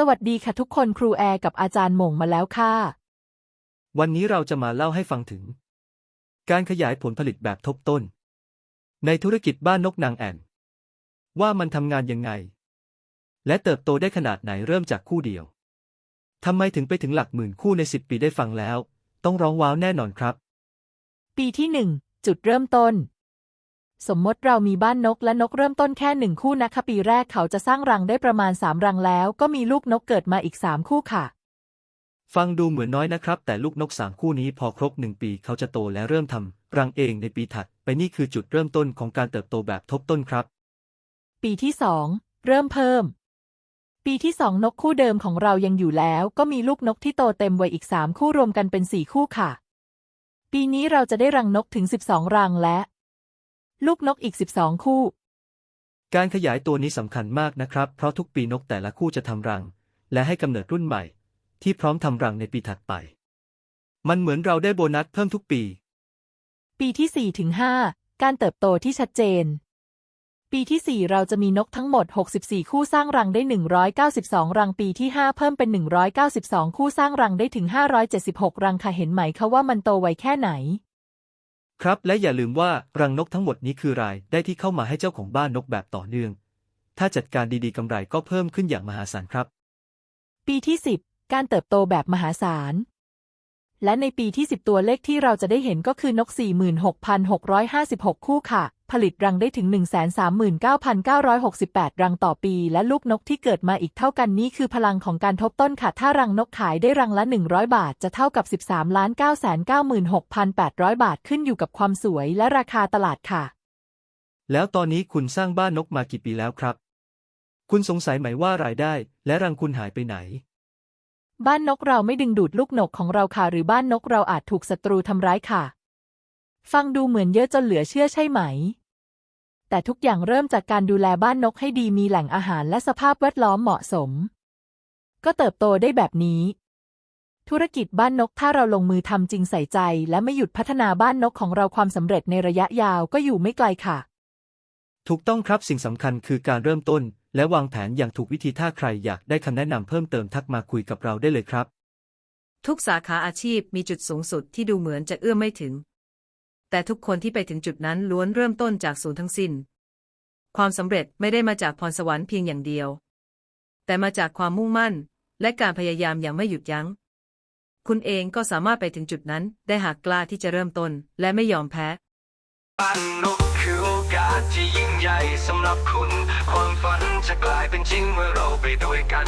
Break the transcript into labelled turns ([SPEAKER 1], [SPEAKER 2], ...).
[SPEAKER 1] สวัสดีค่ะทุกคนครูแอร์กับอาจารย์หม่งมาแล้วค่ะ
[SPEAKER 2] วันนี้เราจะมาเล่าให้ฟังถึง การขยายผลผลิตแบบทบต้น ในธุรกิจบ้านนกนางแอ่น ว่ามันทำงานยังไง และเติบโตได้ขนาดไหนเริ่มจากคู่เดียวทำไมถึงไปถึงหลักหมื่นคู่ในสิบปีได้ฟังแล้ว ต้องร้องว้าวแน่นอนครับ
[SPEAKER 1] ปีที่หนึ่งจุดเริ่มต้น สมมติเรามีบ้านนกและนกเริ่มต้นแค่หนึ่งคู่นะคะปีแรกเขาจะสร้างรังได้ประมาณสามรังแล้ว ก็มีลูกนกเกิดมาอีกสามคู่ค่ะ
[SPEAKER 2] ฟังดูเหมือนน้อยนะครับ แต่ลูกนกสามคู่นี้พอครบหนึ่งปีเขาจะโตและเริ่มทำรังเองในปีถัด ไปนี่คือจุดเริ่มต้นของการเติบโตแบบทบต้นครับ
[SPEAKER 1] ปีที่สองเริ่มเพิ่ม ปีที่สองนกคู่เดิมของเรายังอยู่แล้ว ก็มีลูกนกที่โตเต็มวัยอีกสามคู่รวมกันเป็นสี่คู่ค่ะ ปีนี้เราจะได้รังนกถึงสิบสองรังและ ลูกนกอีกสิบสองคู่
[SPEAKER 2] การขยายตัวนี้สำคัญมากนะครับ เพราะทุกปีนกแต่ละคู่จะทำรัง และให้กำเนิดรุ่นใหม่ ที่พร้อมทำรังในปีถัดไป มันเหมือนเราได้โบนัสเพิ่มทุกปี
[SPEAKER 1] ปีที่ 4 ถึง 5 การเติบโตที่ชัดเจน ปีที่ 4 เราจะมีนกทั้งหมด 64 คู่สร้างรังได้ 192 รังปีที่ 5 เพิ่มเป็น 192 คู่สร้างรังได้ถึง 576 รังค่ะเห็นไหมคะว่ามันโตไวแค่ไหน
[SPEAKER 2] ครับและอย่าลืมว่ารังนกทั้งหมดนี้คือรายได้ที่เข้ามาให้เจ้าของบ้านนกแบบต่อเนื่อง ถ้าจัดการดีๆกำไรก็เพิ่มขึ้นอย่างมหาศาลครับ
[SPEAKER 1] ปีที่ 10 การเติบโตแบบมหาศาล และในปีที่ 10 ตัวเลขที่เราจะได้เห็นก็คือนก 46,656 คู่ค่ะ ผลิตรังได้ถึง 139,968 รังต่อปี และลูกนกที่เกิดมาอีกเท่ากันนี้คือพลังของการทบต้นค่ะ ถ้ารังนกขายได้รังละ 100 บาท จะเท่ากับ 13 996,800 บาทขึ้นอยู่กับความสวยและราคาตลาดค่ะ
[SPEAKER 2] แล้วตอนนี้คุณสร้างบ้านนกมากี่ปีแล้วครับ คุณสงสัยไหมว่ารายได้ และรังคุณหายไปไหน
[SPEAKER 1] บ้านนกเราไม่ดึงดูดลูกนกของเราค่ะ หรือบ้านนกเราอาจถูกศัตรูทำร้ายค่ะ ฟังดูเหมือนเยอะจนเหลือเชื่อใช่ไหม แต่ทุกอย่างเริ่มจากการดูแลบ้านนกให้ดีมีแหล่งอาหารและสภาพแวดล้อมเหมาะสม ก็เติบโตได้แบบนี้ ธุรกิจบ้านนกถ้าเราลงมือทำจริงใส่ใจ และไม่หยุดพัฒนาบ้านนกของเราความสำเร็จในระยะยาวก็อยู่ไม่ไกลค่ะ
[SPEAKER 2] ถูกต้องครับสิ่งสำคัญคือการเริ่มต้น และวางแผนอย่างถูกวิธีถ้าใครอยากได้คำแนะนำเพิ่มเติมทักมาคุยกับเราได้เลยครับ
[SPEAKER 3] ทุกสาขาอาชีพมีจุดสูงสุดที่ดูเหมือนจะเอื้อมไม่ถึง แต่ทุกคนที่ไปถึงจุดนั้นล้วนเริ่มต้นจากศูนย์ทั้งสิ้น ความสำเร็จไม่ได้มาจากพรสวรรค์เพียงอย่างเดียว แต่มาจากความมุ่งมั่น และการพยายามอย่างไม่หยุดยัง้ง คุณเองก็สามารถไปถึงจุดนั้นได้หากกล้าที่จะเริ่มต้นและไม่ยอมแพ้
[SPEAKER 4] บ้นนกคือโอกาสที่ยิ่งใหญ่สำหรับคุณ ความฝันจะกลายเป็นจริงเมื่อเราไปด้วยกัน